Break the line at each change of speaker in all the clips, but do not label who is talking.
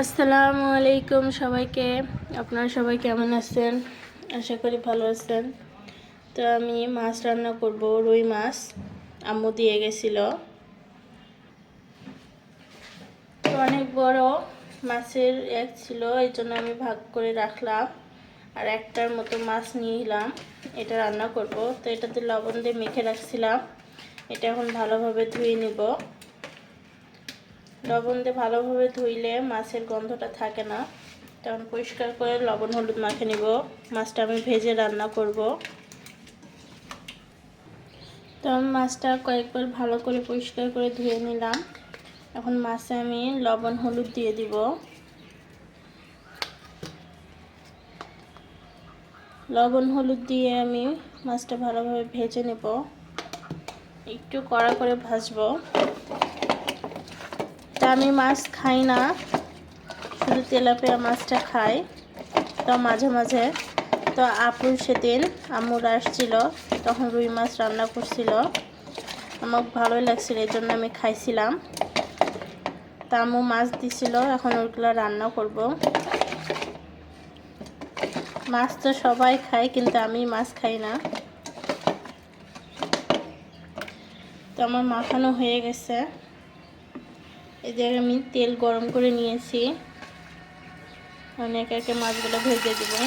আসসালামু আলাইকুম সবাইকে। আপনারা সবাই কেমন আছেন? আশা করি ভালো আছেন। তো আমি মাছ রান্না করব, রুই মাছ। আম্মু দিয়ে গেছিল। তো অনেক বড় মাছের এক ছিল, এই জন্য আমি ভাগ করে রাখলাম আর একটার মতো মাছ নিয়ে এটা রান্না করব। তো এটাতে লবণ দিয়ে মেখে রাখছিলাম। এটা এখন ভালোভাবে ধুয়ে নিব। লবণ দিয়ে ভালোভাবে ধুইলে মাছের গন্ধটা থাকে না। তখন পরিষ্কার করে লবণ হলুদ মাখে নিব। মাছটা আমি ভেজে রান্না করব। তো আমি মাছটা কয়েকবার ভালো করে পরিষ্কার করে ধুয়ে নিলাম। এখন মাছে আমি লবণ হলুদ দিয়ে দিব। লবণ হলুদ দিয়ে আমি মাছটা ভালোভাবে ভেজে নেব। একটু কড়া করে ভাজবো। আমি মাছ খাই না, শুধু তেলাপিয়া মাছটা খাই। তো মাঝে মাঝে, তো আপুর সেদিন আম্মুর আসছিল, তখন রুই মাছ রান্না করছিল। আমার ভালোই লাগছিল, এই জন্য আমি খাইছিলাম। তা আম্মু মাছ দিছিল, এখন ওইগুলো রান্না করব। মাছ তো সবাই খায়, কিন্তু আমি মাছ খাই না। তো আমার মাখানো হয়ে গেছে। এই যে আমি তেল গরম করে নিয়েছি। অনেক একে মাছগুলো ভেজে দেবো।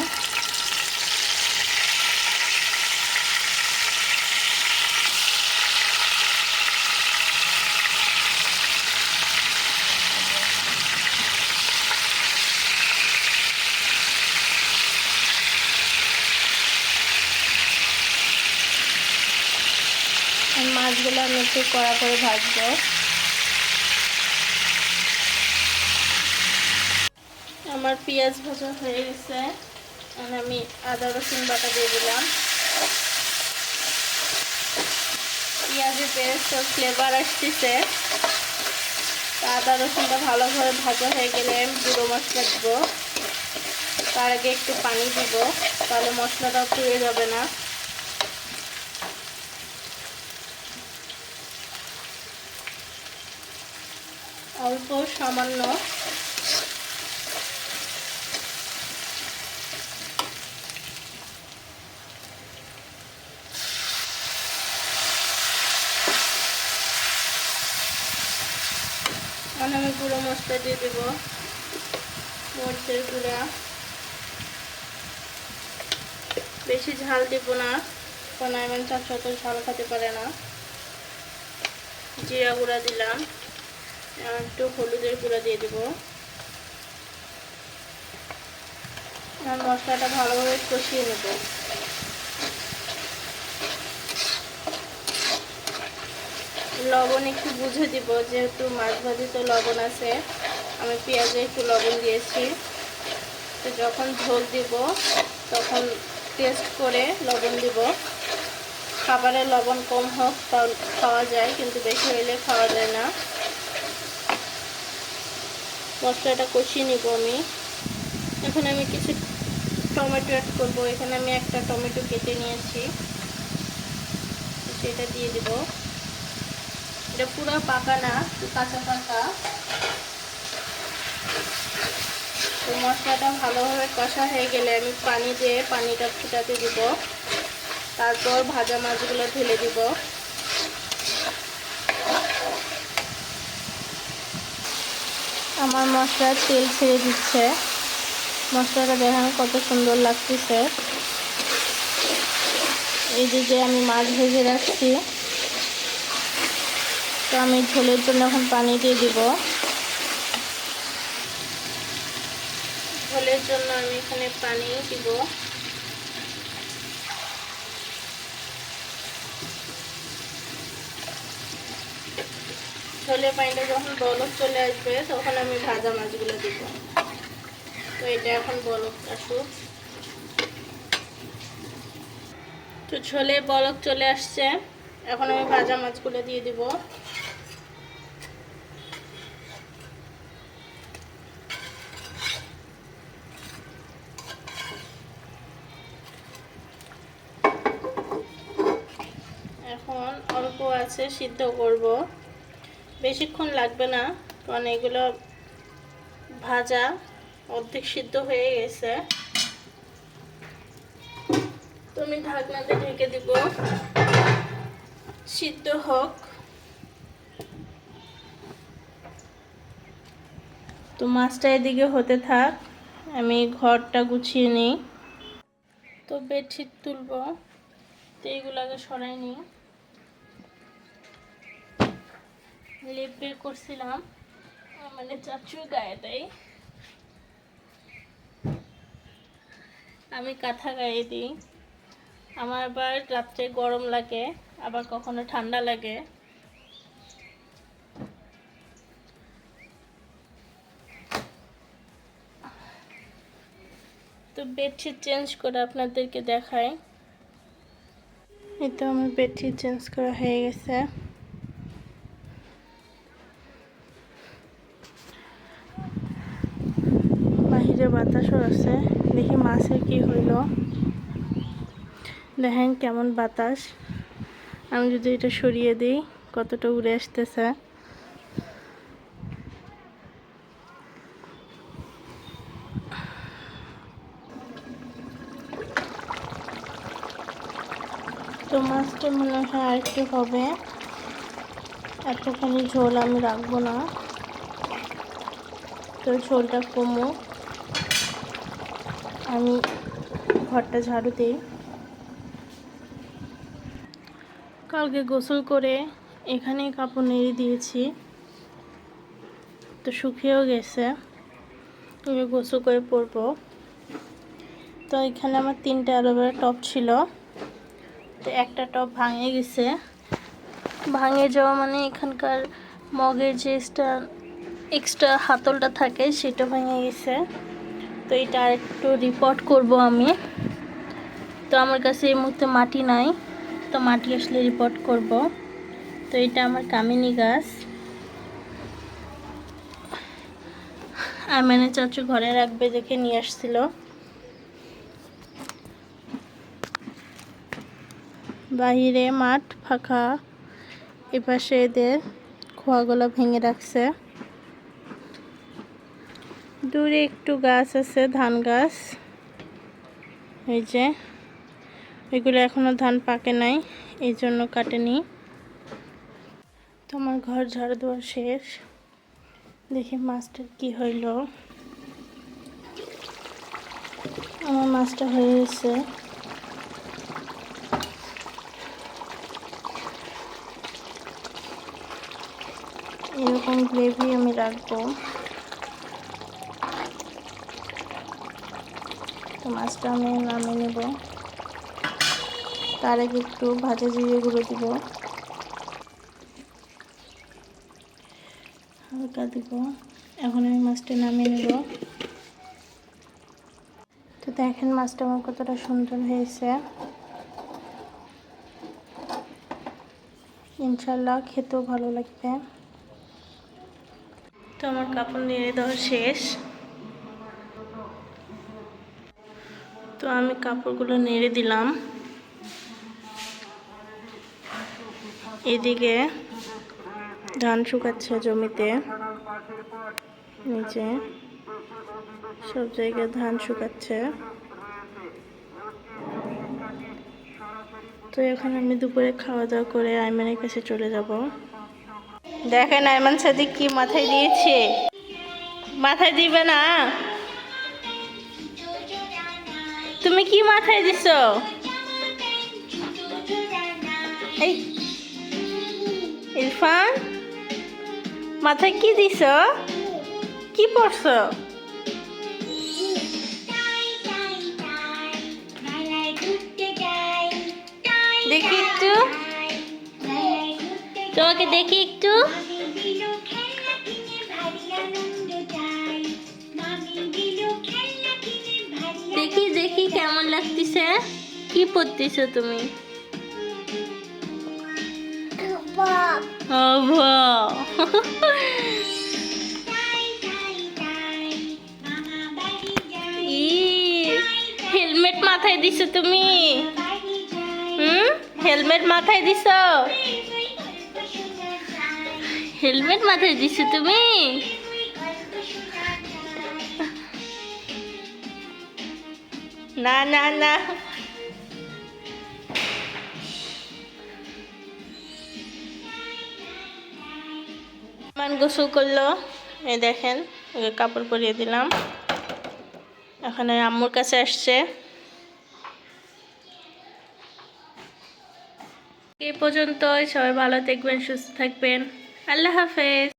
মাছগুলো আমি একটু কড়া করে ভাজবো। আমার পেঁয়াজ ভাজা হয়ে গেছে। আমি আদা, রসুন বাটা দিয়ে দিলাম। পেঁয়াজের পেস্ট ফ্লেভার আসতেছে। আদা, রসুনটা ভালোভাবে ভাজা হয়ে গেলে গুঁড়ো মশলা দিব। তার আগে একটু পানি দিব, তাহলে মশলাটা পুড়ে যাবে না। অল্প সামান্য এখন আমি গুঁড়ো মশলা দিয়ে দেবো। মরিচের গুঁড়া। বেশি ঝাল দেবো না। কারণ আমার চাচা তো ঝাল খেতে পারে না। জিরা গুঁড়া দিলাম। একটু হলুদের গুঁড়া দিয়ে দেবো। আর মশলাটা ভালোভাবে কষিয়ে নেব। লবণ একটু বুঝে দিব, যেহেতু মাছ ভাজিতে লবণ আছে। আমি পেঁয়াজে একটু লবণ দিয়েছি। তো যখন ঝোল দিব, তখন টেস্ট করে লবণ দিব। খাবারে লবণ কম হোক তাও খাওয়া যায়, কিন্তু বেশি হইলে খাওয়া যায় না। মশলাটা কষিয়ে নিব আমি। এখন আমি কিছু টমেটো অ্যাড করব। এখানে আমি একটা টমেটো কেটে নিয়েছি। সেটা দিয়ে দিব। এটা পুরো পাকা না কাঁচা পাকা। তো মশলাটা ভালোভাবে কষা হয়ে গেলে আমি পানি দিয়ে পানিটা ফুটাতে দিব। তারপর ভাজা মাছগুলো ঢেলে দিব। আমার মশলার তেল ছেড়ে দিচ্ছে। মশলাটা দেখানো কত সুন্দর লাগতেছে। এই যে আমি মাছ ভেজে রাখছি। তো আমি ঝোলের জন্য এখন পানি দিয়ে দিব। ঝোলের জন্য আমি এখানে পানি দিব। ঝোলের পানিটা যখন বলক চলে আসবে, তখন আমি ভাজা মাছগুলো দিব। তো এটা এখন বলক আসুক। তো ঝোলে বলক চলে আসছে। এখন আমি ভাজা মাছগুলো দিয়ে দিব এখন অল্প আছে, সিদ্ধ করব। বেশিক্ষণ লাগবে না, কারণ এগুলো ভাজা, অর্ধেক সিদ্ধ হয়ে গেছে। তো আমি ঢাকনাতে ঢেকে দিব। সিদ্ধ হোক। তো মাছটা এদিকে হতে থাক, আমি ঘরটা গুছিয়ে নিই। তো বেডশিট তুলবো। তো এইগুলো আগে সরাই নিই। লেপ বের করছিলাম। মানে চাচু গায়ে দেয় আমি কাঁথা গায়ে দিই। আমার আবার রাত্রে গরম লাগে, আবার কখনো ঠান্ডা লাগে। তো বেডশিট চেঞ্জ করে আপনাদেরকে দেখাই। এই তো আমার বেডশিট চেঞ্জ করা হয়ে গেছে। বাহিরে বাতাসও আছে, দেখি মাছের কি হইল। দেখেন কেমন বাতাস। আমি যদি এটা সরিয়ে দিই, কতটা উড়ে আসতেছে। তো মাছটা মনে হয় আর একটু হবে। এতখানি ঝোল আমি রাখব না। তো ঝোলটা কমুক। আমি ঘরটা ঝাড়ু দিই। কালকে গোসল করে এখানেই কাপড় নেড়ে দিয়েছি। তো শুকিয়েও গেছে। এবার গোসল করে পরবো। তো এখানে আমার তিনটে অ্যালোভেরা টপ ছিল। তো একটা টপ ভাঙে গেছে। ভাঙে যাওয়া মানে এখানকার মগের যে এক্সট্রা এক্সট্রা হাতলটা থাকে সেটা ভেঙে গেছে। তো এটা একটু রিপোর্ট করব আমি। তো আমার কাছে এই মুহূর্তে মাটি নাই, তো মাটি আসলে রিপোর্ট করব। তো এটা আমার কামিনী গাছ। আর মানে চাচু ঘরে রাখবে দেখে নিয়ে আসছিল। বাহিরে মাঠ ফাঁকা, এপাশে এদের খোয়াগুলো ভেঙে রাখছে। দূরে একটু গাছ আছে, ধান গাছ। এই যে, এগুলো এখনও ধান পাকে নাই, এই জন্য কাটেনি। তোমার ঘর ঝাড়ু দেওয়া শেষ। দেখি মাছটার কি হইল। আমার মাছটা হয়ে গেছে। এরকম গ্রেভি আমি রাখব। তো মাছটা আমি নামিয়ে নেব। তার আগে একটু ভাজা জিরে গুঁড়ো দিব। হালকা দিব। এখন আমি মাছটা নামিয়ে নেব। তো দেখেন মাছটা আমার কতটা সুন্দর হয়েছে। ইনশাল্লাহ খেতেও ভালো লাগবে। তো আমার কাপড় নেড়ে দেওয়া শেষ। তো আমি কাপড়গুলো নেড়ে দিলাম। এদিকে ধান শুকাচ্ছে জমিতে। নিচে সব জায়গায় ধান শুকাচ্ছে। তো এখন আমি দুপুরে খাওয়া দাওয়া করে আইমানের কাছে চলে যাব। দেখেন আইমান সাদিক কি মাথায় দিয়েছে। মাথায় দিবে না? তুমি কি মাথায় দিছ এই, ইরফান, মাথায় কি দিছ? কি পড়ছ দেখি একটু। তোমাকে দেখি একটু। লাগতেছে কি পড়তেছো তুমি। হেলমেট মাথায় দিছো তুমি? হুম? হেলমেট মাথায় দিছো? হেলমেট মাথায় দিছো তুমি? না না না। মান গোসল করল। এই দেখেন, ওকে কাপড় পরিয়ে দিলাম। এখন আম্মুর কাছে আসছে। এই পর্যন্তই, সবাই ভালো থাকবেন, সুস্থ থাকবেন। আল্লাহ হাফেজ।